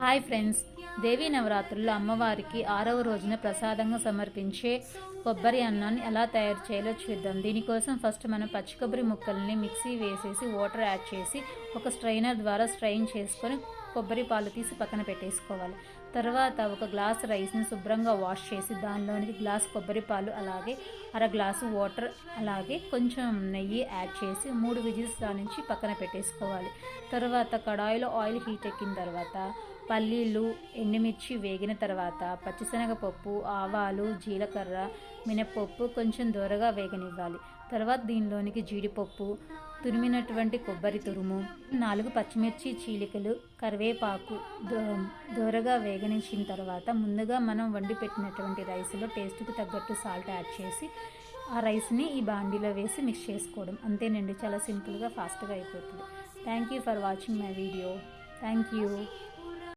Hi friends, దేవీ నవరాత్రుల్లో అమ్మవారికి ఆరవ రోజున ప్రసాదంగా సమర్పించే కొబ్బరి అన్నాన్ని ఎలా తయారు చేయాలో చూద్దాం. దీనికోసం ఫస్ట్ మనం పచ్చి కొబ్బరి ముక్కల్ని మిక్సీ వేసేసి వాటర్ యాడ్ చేసి ఒక స్ట్రైనర్ ద్వారా స్ట్రైన్ చేసుకొని కొబ్బరి పాలు తీసి పక్కన పెట్టేసుకోవాలి. తర్వాత ఒక గ్లాస్ రైస్ని శుభ్రంగా వాష్ చేసి దానిలోనికి గ్లాస్ కొబ్బరి పాలు అలాగే అర గ్లాసు వాటర్ అలాగే కొంచెం నెయ్యి యాడ్ చేసి మూడు విజిల్స్ నుంచి పక్కన పెట్టేసుకోవాలి. తర్వాత కడాయిలో ఆయిల్ హీట్ ఎక్కిన తర్వాత పల్లీలు ఎండుమిర్చి వేగిన తర్వాత పచ్చిశనగపప్పు ఆవాలు జీలకర్ర మినప్పప్పు కొంచెం దూరగా వేగనివ్వాలి. తర్వాత దీనిలోనికి జీడిపప్పు తురిమినటువంటి కొబ్బరి తురుము నాలుగు పచ్చిమిర్చి చీలికలు కరివేపాకు దో- దూరగా వేగనించిన తర్వాత ముందుగా మనం వండి పెట్టినటువంటి రైస్లో టేస్ట్కి తగ్గట్టు సాల్ట్ యాడ్ చేసి ఆ రైస్ని ఈ బాండీలో వేసి మిక్స్ చేసుకోవడం. అంతేనండి చాలా సింపుల్గా ఫాస్ట్గా అయిపోతుంది. Thank you for watching my video. Thank you.